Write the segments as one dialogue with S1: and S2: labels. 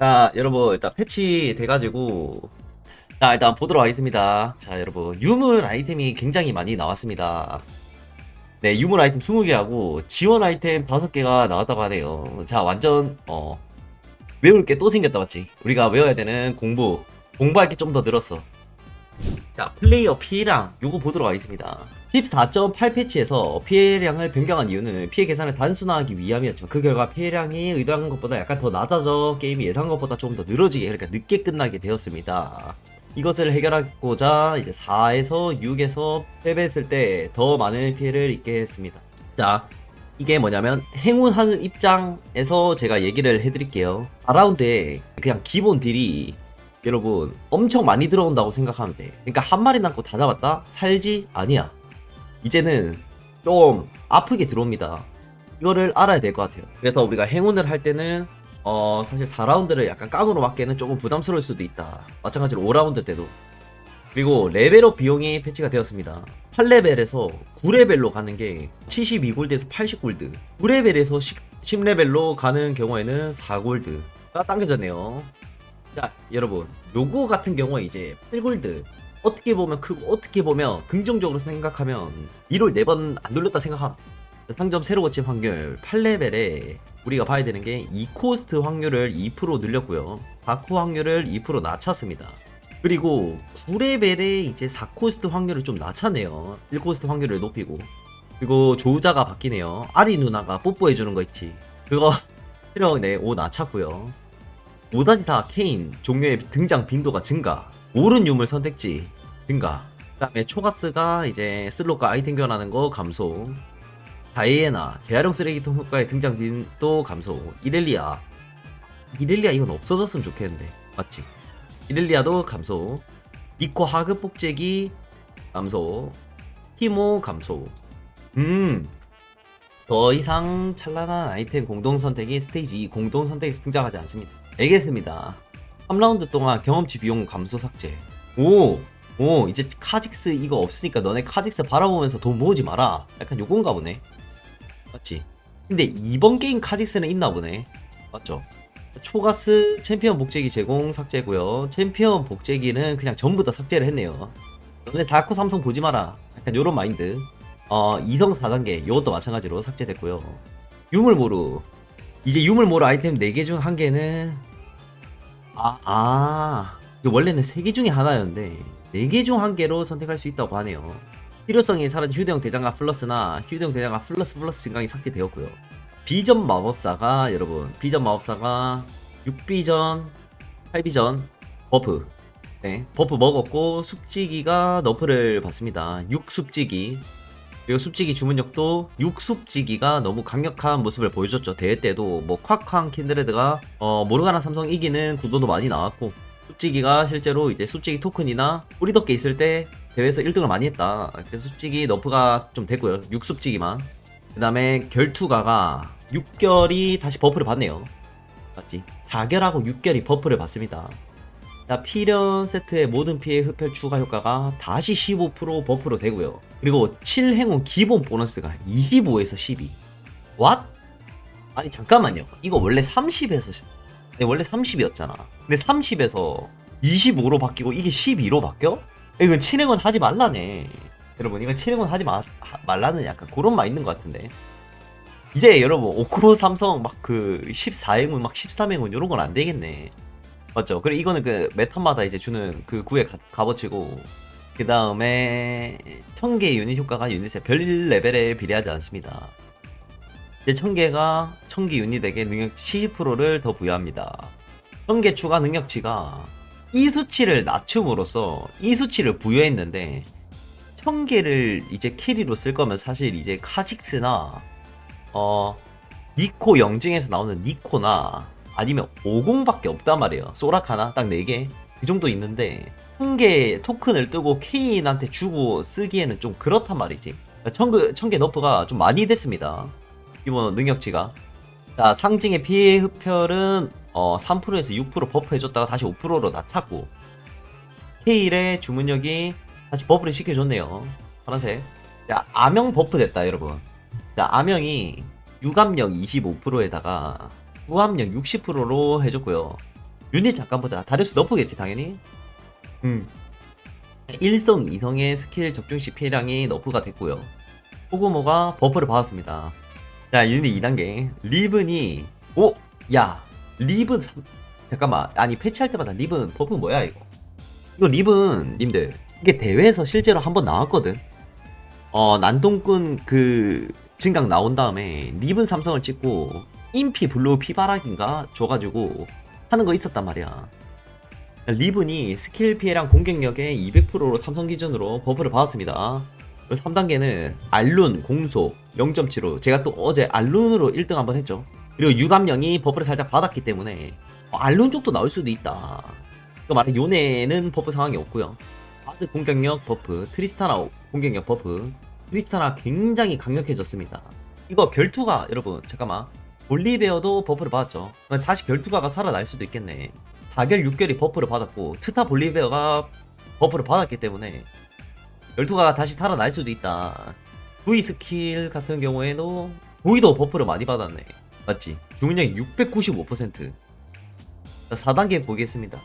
S1: 자, 여러분, 일단 패치 돼가지고. 자, 일단 보도록 하겠습니다. 자, 여러분. 유물 아이템이 굉장히 많이 나왔습니다. 네, 유물 아이템 20개 하고, 지원 아이템 5개가 나왔다고 하네요. 자, 완전, 어, 외울 게 또 생겼다, 맞지? 우리가 외워야 되는 공부. 공부할 게 좀 더 늘었어. 자, 플레이어 피해량 요거 보도록 하겠습니다. 14.8 패치에서 피해량을 변경한 이유는 피해 계산을 단순화하기 위함이었지만 그 결과 피해량이 의도한 것보다 약간 더 낮아져 게임이 예상한 것보다 조금 더 늘어지게 그러니까 늦게 끝나게 되었습니다. 이것을 해결하고자 이제 4에서 6에서 패배했을 때 더 많은 피해를 입게 했습니다. 자, 이게 뭐냐면 행운하는 입장에서 제가 얘기를 해드릴게요. 4라운드에 그냥 기본 딜이 여러분 엄청 많이 들어온다고 생각하면 돼. 그러니까 한 마리 남고 다 잡았다? 살지? 아니야. 이제는 좀 아프게 들어옵니다. 이거를 알아야 될 것 같아요. 그래서 우리가 행운을 할 때는 어 사실 4라운드를 약간 깡으로 맞기에는 조금 부담스러울 수도 있다. 마찬가지로 5라운드 때도. 그리고 레벨업 비용이 패치가 되었습니다. 8레벨에서 9레벨로 가는 게 72골드에서 80골드. 9레벨에서 10, 레벨로 가는 경우에는 4골드가 당겨졌네요. 자, 여러분. 요거 같은 경우에 이제 8골드. 어떻게 보면 크고 어떻게 보면 긍정적으로 생각하면 1월 4번 안 눌렀다 생각하면 돼. 상점 새로 고침 확률 8레벨에 우리가 봐야 되는 게 2코스트 확률을 2% 늘렸고요. 4코 확률을 2% 낮췄습니다. 그리고 9레벨에 이제 4코스트 확률을 좀 낮췄네요. 1코스트 확률을 높이고. 그리고 조우자가 바뀌네요. 아리 누나가 뽀뽀해주는 거 있지. 그거 체력 네, 5 낮췄고요. 5-4 케인 종료의 등장 빈도가 증가. 오른 유물 선택지 증가. 그 다음에 초가스가 이제 슬롯과 아이템 교환하는 거 감소. 다이애나 재활용 쓰레기통 효과의 등장 빈도 감소. 이렐리아 이렐리아 이건 없어졌으면 좋겠는데 맞지? 이렐리아도 감소. 니코 하급 복제기 감소. 티모 감소. 음. 더 이상 찬란한 아이템 공동 선택이 스테이지 2 공동 선택에서 등장하지 않습니다. 알겠습니다. 3라운드 동안 경험치 비용 감소 삭제. 오, 오, 이제 카직스 이거 없으니까 너네 카직스 바라보면서 돈 모으지 마라. 약간 요건가 보네. 맞지? 근데 이번 게임 카직스는 있나 보네. 맞죠? 초가스 챔피언 복제기 제공 삭제고요. 챔피언 복제기는 그냥 전부 다 삭제를 했네요. 너네 다코 삼성 보지 마라. 약간 요런 마인드. 어, 이성 4단계 요것도 마찬가지로 삭제됐고요. 유물모루 이제 유물모루 아이템 4개 중 1개는 아, 아. 원래는 3개 중에 하나였는데 4개 중 1개로 선택할 수 있다고 하네요. 필요성이 사라진 휴대용 대장갑 플러스나 휴대용 대장갑 플러스 플러스 증강이 삭제되었고요. 비전 마법사가 여러분 비전 마법사가 6비전 8비전 버프 네, 버프 먹었고 숲지기가 너프를 받습니다. 6숲지기 그리고 숲지기 주문력도 6숲지기가 너무 강력한 모습을 보여줬죠. 대회 때도 뭐 콱쾅 킨드레드가 어, 모르가나 삼성 이기는 구도도 많이 나왔고 숲지기가 실제로 이제 숲지기 토큰이나 뿌리 덮개 있을 때 대회에서 1등을 많이 했다. 그래서 숲지기 너프가 좀 되고요. 6숲지기만. 그 다음에 결투가가 6결이 다시 버프를 받네요. 맞지? 4결하고 6결이 버프를 받습니다. 자, 피련 세트의 모든 피해 흡혈 추가 효과가 다시 15% 버프로 되고요. 그리고 7행운 기본 보너스가 25에서 12. 왓? 아니 잠깐만요. 이거 원래 30에서 네, 원래 30이었잖아. 근데 30에서 25로 바뀌고 이게 12로 바뀌어? 이건 7행운 하지 말라네. 여러분 이건 7행운 하지 마, 하- 말라는 약간 그런 말 있는 것 같은데. 이제 여러분 오크로 삼성 막 그 14행운 막 13행운 이런 건 안 되겠네. 맞죠? 그리고 이거는 그 매턴마다 이제 주는 그 구의 가- 값어치고 그 다음에 천개 유닛 효과가 유닛의 별 레벨에 비례하지 않습니다. 이제 천개가 천개 유닛에게 능력 70%를 더 부여합니다. 천개 추가 능력치가 이 수치를 낮춤으로써 이 수치를 부여했는데 천개를 이제 캐리로 쓸 거면 사실 이제 카직스나 어 니코 영증에서 나오는 니코나 아니면 50밖에 없단 말이에요. 소라카나 딱 4개. 그 정도 있는데 한개 토큰을 뜨고 케인한테 주고 쓰기에는 좀 그렇단 말이지. 천개 천개 너프가 좀 많이 됐습니다. 이번 능력치가. 자, 상징의 피해 흡혈은 어, 3%에서 6% 버프 해줬다가 다시 5%로 낮췄고 케일의 주문력이 다시 버프를 시켜줬네요. 파란색. 자, 암영 버프 됐다, 여러분. 자, 암영이 유감력 25%에다가 구함력 60%로 해줬고요. 유닛 잠깐 보자. 다리우스 너프겠지 당연히. 음. 1성, 2성의 스킬 적중 시 피해량이 너프가 됐고요. 호구모가 버프를 받았습니다. 자, 유닛 2단계. 리븐이 오! 야! 리븐 3... 잠깐만. 아니 패치할 때마다 리븐 버프 뭐야 이거? 이거 리븐 님들 이게 대회에서 실제로 한번 나왔거든. 어, 난동꾼 그 진강 나온 다음에 리븐 삼성을 찍고 인피 블루 피바락인가 줘가지고 하는 거 있었단 말이야. 리븐이 스킬 피해량 공격력의 200%로 삼성 기준으로 버프를 받았습니다. 그리고 3단계는 알룬 공속 0.75 제가 또 어제 알룬으로 1등 한번 했죠. 그리고 유감령이 버프를 살짝 받았기 때문에 어, 알룬 쪽도 나올 수도 있다. 그 말은 요네는 버프 상황이 없고요. 바드 공격력 버프, 트리스타나 공격력 버프, 트리스타나 굉장히 강력해졌습니다. 이거 결투가 여러분 잠깐만 볼리베어도 버프를 받았죠. 그럼 다시 결투가가 살아날 수도 있겠네. 4결 6결이 버프를 받았고 트타 볼리베어가 버프를 받았기 때문에 결투가가 다시 살아날 수도 있다. V 스킬 같은 경우에도 보이도 버프를 많이 받았네. 맞지? 주문력이 695%. 4단계 보겠습니다.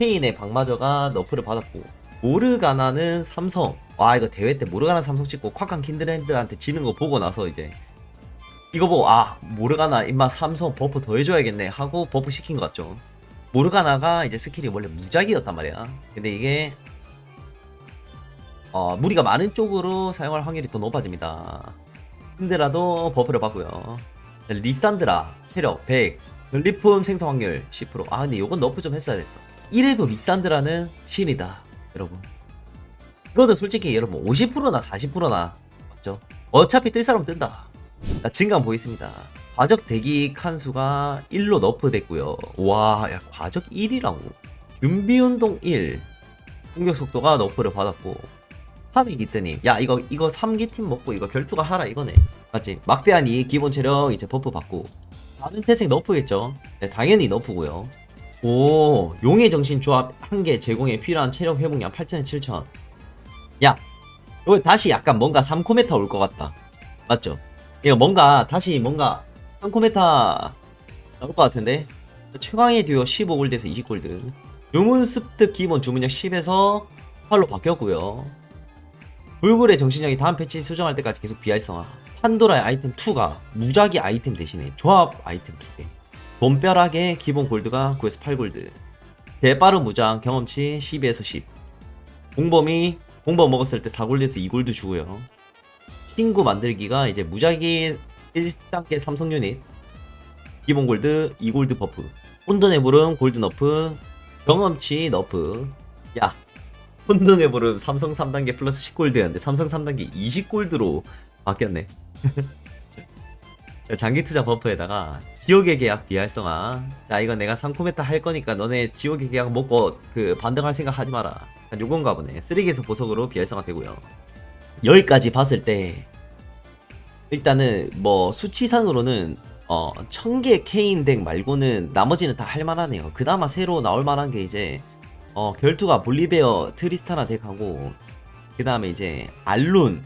S1: 케인의 박마저가 너프를 받았고 모르가나는 삼성 와 이거 대회 때 모르가나 삼성 찍고 콱강 킨드랜드한테 지는 거 보고 나서 이제 이거 보고 아 모르가나 임마 삼성 버프 더 해줘야겠네 하고 버프 시킨 것 같죠. 모르가나가 이제 스킬이 원래 무작이었단 말이야. 근데 이게 어 무리가 많은 쪽으로 사용할 확률이 더 높아집니다. 힘들어도 버프를 받고요. 리산드라 체력 100 전리품 생성 확률 10%아 근데 이건 너프 좀 했어야 됐어. 이래도 리산드라는 신이다 여러분. 이거는 솔직히 여러분 50%나 40%나 맞죠? 어차피 뜰 사람 뜬다 자 진강 보겠습니다. 과적 대기 칸수가 1로 너프 됐고요. 와 야 과적 1이라고? 준비운동 1 공격 속도가 너프를 받았고. 3위 기뜨님. 야 이거 이거 3기 팀 먹고 이거 결투가 하라 이거네. 맞지? 막대한 이 기본 체력 이제 버프 받고. 다른 태생 너프겠죠? 네, 당연히 너프고요. 오 용의 정신 조합 한 개 제공에 필요한 체력 회복량 8,000에 7,000 야 이거 다시 약간 뭔가 3코메타 올 것 같다. 맞죠? 이거 뭔가 다시 뭔가 3코메타 나올 것 같은데? 최강의 듀오 15골드에서 20골드. 유문 습득 기본 주문력 10에서 8로 바뀌었고요. 불굴의 정신력이 다음 패치 수정할 때까지 계속 비활성화. 판도라의 아이템 2가 무작위 아이템 대신에 조합 아이템 2개. 돈벼락의 기본 골드가 9에서 8골드. 대빠른 무장 경험치 12에서 10 공범이 공범 먹었을 때 4골드에서 2골드 주고요 친구 만들기가 이제 무작위 1단계 삼성 유닛 기본 골드 2골드 버프 혼돈의 부름 골드 너프 경험치 너프 야 혼돈의 부름 삼성 3단계 플러스 10골드였는데 삼성 3단계 20골드로 바뀌었네 장기 투자 버프에다가 지옥의 계약 비활성화. 자, 이건 내가 3코메타 할 거니까 너네 지옥의 계약 먹고 그 반등할 생각 하지 마라. 한 요건가 보네. 쓰레기에서 보석으로 비활성화 되고요. 여기까지 봤을 때 일단은 뭐 수치상으로는 어 1000개 케인 덱 말고는 나머지는 다 할만하네요. 그나마 새로 나올 만한 게 이제 어 결투가 볼리베어 트리스타나 덱하고 그 다음에 이제 알룬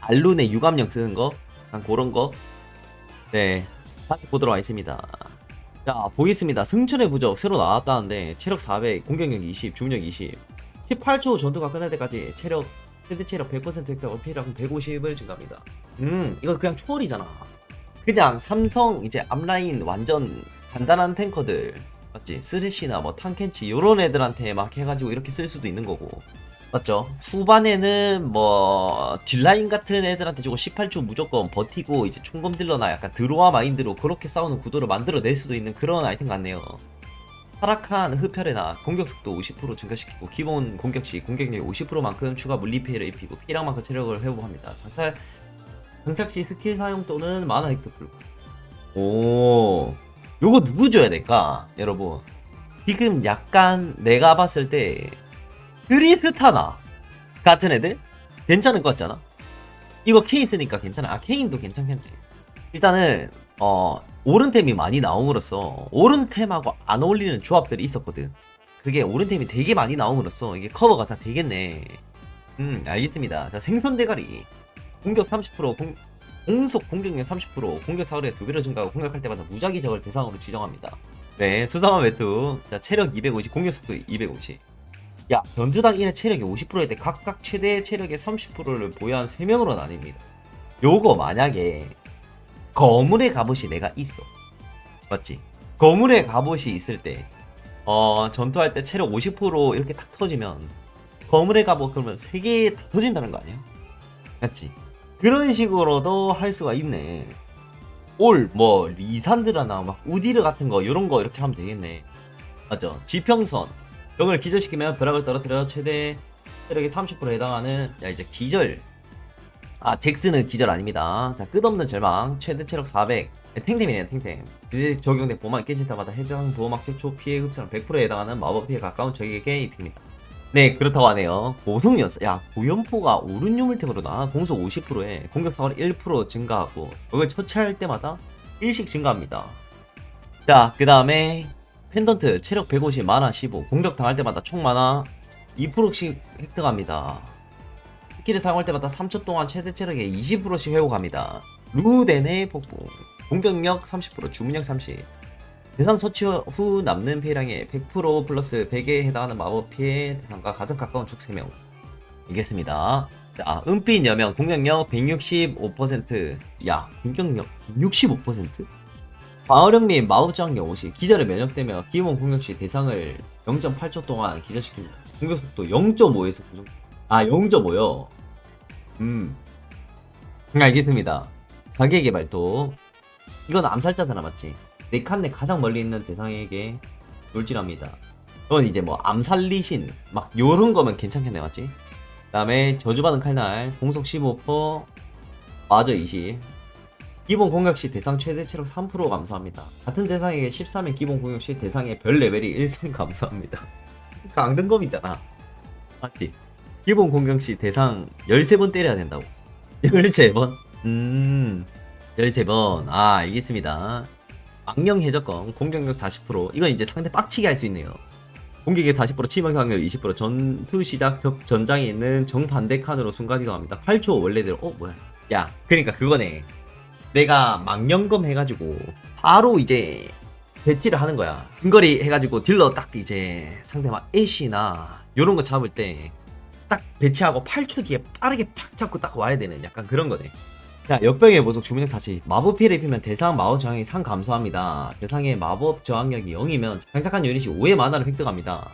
S1: 알룬의 유감력 쓰는 거, 약간 그런 거. 네, 다시 보도록 하겠습니다. 자, 보겠습니다. 승천의 부적 새로 나왔다는데 체력 400, 공격력 20, 중력 20. 18초 전투가 끝날 때까지 체력 세대 체력 100% 획득하고 피해량 150을 증가합니다. 음, 이거 그냥 초월이잖아. 그냥 삼성 이제 앞라인 완전 간단한 탱커들 맞지? 쓰레쉬나 뭐 탕켄치 요런 애들한테 막 해가지고 이렇게 쓸 수도 있는 거고 맞죠? 후반에는 뭐 딜라인 같은 애들한테 주고 18주 무조건 버티고 이제 총검 딜러나 약간 드로아 마인드로 그렇게 싸우는 구도를 만들어낼 수도 있는 그런 아이템 같네요. 타락한 흡혈에나 공격 속도 50% 증가시키고 기본 공격 시 공격력 50%만큼 추가 물리 피해를 입히고 피해량만큼 체력을 회복합니다. 장착 장착 시 스킬 사용 또는 만화 획득 불가. 오, 요거 누구 줘야 될까, 여러분? 지금 약간 내가 봤을 때 트리스타나 같은 애들 괜찮을 것 같잖아. 이거 케인 쓰니까 괜찮아. 아 케인도 괜찮겠네. 일단은 어 오른템이 많이 나옴으로써 오른템하고 안 어울리는 조합들이 있었거든. 그게 오른템이 되게 많이 나옴으로써 이게 커버가 다 되겠네. 음 알겠습니다. 자 생선 대가리 공격 30% 공, 공속 공격력 30% 공격 사거리가 두 배로 증가하고 공격할 때마다 무작위 적을 대상으로 지정합니다. 네, 수상한 매투. 자, 체력 250, 공격 속도 250. 야, 변두당 1의 체력이 50%일 때 각각 최대 체력의 30%를 보유한 3명으로 나뉩니다. 요거 만약에 거물의 갑옷이 내가 있어. 맞지? 거물의 갑옷이 있을 때, 어, 전투할 때 체력 50% 이렇게 탁 터지면, 거물의 갑옷 그러면 3개 다 터진다는 거 아니야? 맞지? 그런 식으로도 할 수가 있네. 올, 뭐, 리산드라나, 막, 우디르 같은 거, 요런 거 이렇게 하면 되겠네. 맞죠? 지평선. 병을 기절시키면 벼락을 떨어뜨려 최대 체력이 30% 해당하는, 야, 이제 기절. 아, 잭스는 기절 아닙니다. 자, 끝없는 절망. 최대 체력 400. 네, 탱템이네요, 탱템. 이제 적용된 보호막 깨질 때마다 해당 보호막 최초 피해 흡수량 100%에 해당하는 마법 피해 가까운 적에게 입힙니다. 네, 그렇다고 하네요. 고속연사. 야, 고연포가 오른 유물템으로 나 공속 50%에 공격 사거리 1% 증가하고 그걸 처치할 때마다 1씩 증가합니다. 자, 그 다음에 펜던트 체력 150, 만화 15, 공격 당할 때마다 총 만화 2%씩 획득합니다. 스킬을 사용할 때마다 3초 동안 최대 체력의 20%씩 회복합니다. 루덴의 폭풍 공격력 30%, 주문력 30 대상 처치 후 남는 피해량의 100% 플러스 100에 해당하는 마법 피해 대상과 가장 가까운 축 3명 이겠습니다. 자, 은빛 여명 공격력 165%. 야, 공격력 65%? 방어력 및 마법 저항력 50. 기절에 면역되며 기본 공격 시 대상을 0.8초 동안 기절시킵니다. 공격 속도 0.5에서 9 정도. 아, 0.5요. 음. 알겠습니다. 자기에게 발도. 이건 암살자잖아, 맞지? 내 칸내 가장 멀리 있는 대상에게 돌진합니다. 그건 이제 뭐 암살리신 막 요런 거면 괜찮겠네 맞지? 그 다음에 저주받은 칼날 공속 15% 마저 20 기본 공격 시 대상 최대 체력 3% 감소합니다. 같은 대상에게 13의 기본 공격 시 대상의 별 레벨이 1승 감소합니다. 강등검이잖아. 맞지? 기본 공격 시 대상 13번 때려야 된다고. 13번? 음, 13번. 아, 알겠습니다. 망령 해적검 공격력 40% 이건 이제 상대 빡치게 할 수 있네요. 공격의 40% 치명 확률 20% 전투 시작 적 전장에 있는 정반대 칸으로 순간 이동합니다. 8초 원래대로 어 뭐야? 야 그러니까 그거네. 내가 망령검 해가지고 바로 이제 배치를 하는 거야. 근거리 해가지고 딜러 딱 이제 상대 막 애쉬나 요런 거 잡을 때 딱 배치하고 8초 뒤에 빠르게 팍 잡고 딱 와야 되는 약간 그런 거네. 자, 역병의 보석 주문력 사치. 마법 피해를 입히면 대상 마법 저항이 상 감소합니다. 대상의 마법 저항력이 0이면 장착한 유닛이 5의 만화를 획득합니다.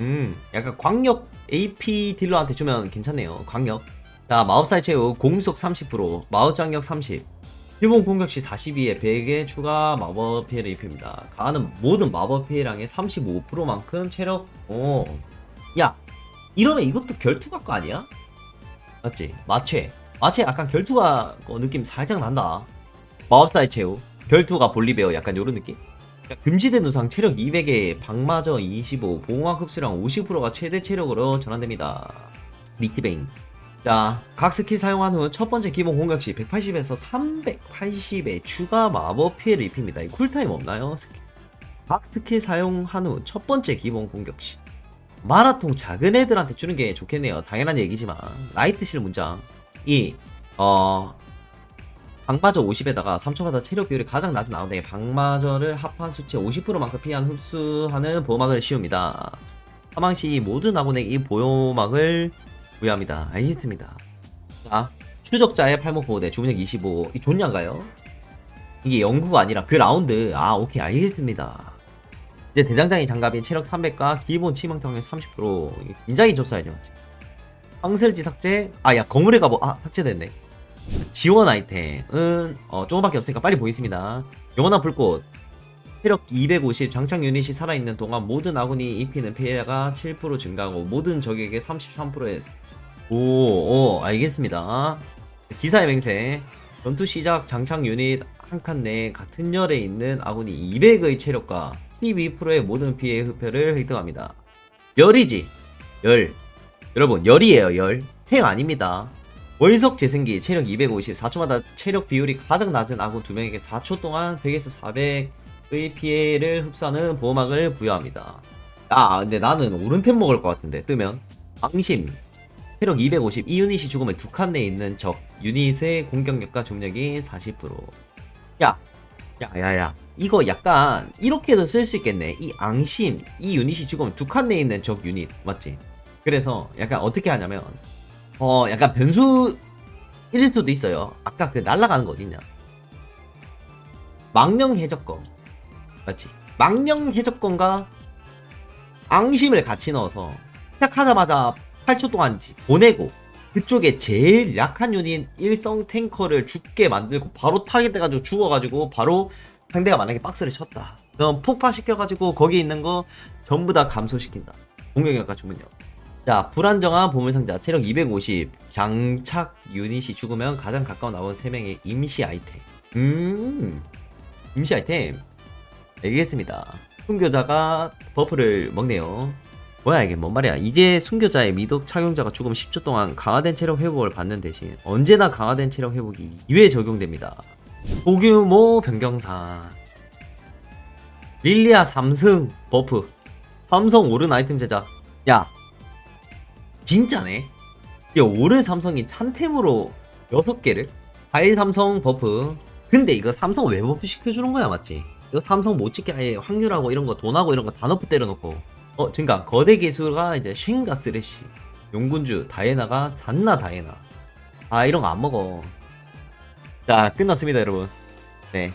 S1: 음, 약간 광역 AP 딜러한테 주면 괜찮네요. 광역. 자, 마법사의 최후 공속 30%, 마법 저항력 30. 기본 공격 시 42에 100의 추가 마법 피해를 입힙니다. 가하는 모든 마법 피해량의 35%만큼 체력, 오. 야, 이러면 이것도 결투 각 거 아니야? 맞지? 마체. 마체 약간 결투가 어, 느낌 살짝 난다. 마법사의 최후. 결투가 볼리베어 약간 요런 느낌? 자, 금지된 우상 체력 200에 방마저 25, 보호막 흡수량 50%가 최대 체력으로 전환됩니다. 리티베인. 자, 각 스킬 사용한 후 첫 번째 기본 공격 시 180에서 380의 추가 마법 피해를 입힙니다. 이 쿨타임 없나요? 스킬. 각 스킬 사용한 후 첫 번째 기본 공격 시. 마라톤 작은 애들한테 주는 게 좋겠네요. 당연한 얘기지만 라이트 실 문장 이 어. 방마저 50에다가 3초마다 체력 비율이 가장 낮은 아웃에 방마저를 합한 수치 50%만큼 피한 흡수하는 보호막을 씌웁니다. 사망 시 모든 아군에게 이 보호막을 부여합니다. 알겠습니다. 자, 추적자의 팔목 보호대 주문력 25. 이 좋냐가요? 이게 연구가 아니라 그 라운드. 아, 오케이, 알겠습니다. 이제 대장장이 장갑인 체력 300과 기본 치명타격 30%. 이게 굉장히 맞지? 황슬지 삭제. 아, 야, 거물의 갑옷. 아, 삭제됐네. 지원 아이템은 어, 조금밖에 없으니까 빨리 보겠습니다. 영원한 불꽃. 체력 250 장착 유닛이 살아있는 동안 모든 아군이 입히는 피해가 7% 증가하고 모든 적에게 33%의 오, 오, 알겠습니다. 기사의 맹세. 전투 시작 장착 유닛 한 칸 내에 같은 열에 있는 아군이 200의 체력과 12%의 모든 피해 흡혈을 획득합니다. 열이지. 열. 여러분, 열이에요, 열. 핵 아닙니다. 월석 재생기 체력 250, 4초마다 체력 비율이 가장 낮은 아군 2명에게 4초 동안 100에서 400의 피해를 흡수하는 보호막을 부여합니다. 아, 근데 나는 오른템 먹을 것 같은데, 뜨면. 방심. 체력 250, 이 유닛이 죽으면 두 칸 내에 있는 적 유닛의 공격력과 중력이 40%. 야, 야, 야, 야. 이거 약간 이렇게도 쓸 수 있겠네. 이 앙심 이 유닛이 지금 두칸 내에 있는 적 유닛 맞지? 그래서 약간 어떻게 하냐면 어 약간 변수 일 수도 있어요. 아까 그 날라가는 거 어딨냐? 망명 해적권 맞지? 망명 해적권과 앙심을 같이 넣어서 시작하자마자 8초 동안 지- 보내고 그쪽에 제일 약한 유닛 일성 탱커를 죽게 만들고 바로 타겟 돼가지고 죽어가지고 바로 상대가 만약에 박스를 쳤다 그럼 폭파시켜가지고 거기 있는 거 전부 다 감소시킨다 공격력과 주문력 자 불안정한 보물상자 체력 250 장착 유닛이 죽으면 가장 가까운 나온 3명의 임시 아이템. 음 임시 아이템. 알겠습니다. 순교자가 버프를 먹네요. 뭐야 이게 뭔 말이야? 이제 순교자의 미덕 착용자가 죽으면 10초 동안 강화된 체력 회복을 받는 대신 언제나 강화된 체력 회복이 2회 적용됩니다. 소규모 변경사. 릴리아 3승 버프. 삼성 오른 아이템 제작. 야 진짜네. 야 오른 삼성이 찬템으로 6개를? 4일 삼성 버프. 근데 이거 삼성 왜 버프 시켜주는 거야 맞지? 이거 삼성 못 찍게 아예 확률하고 이런 거 돈하고 이런 거 다 너프 때려놓고. 어 증가. 거대 기수가 이제 쉰가 쓰레쉬. 용군주 다이애나가 잔나 다이애나? 아 이런 거 안 먹어. 자 끝났습니다 여러분. 네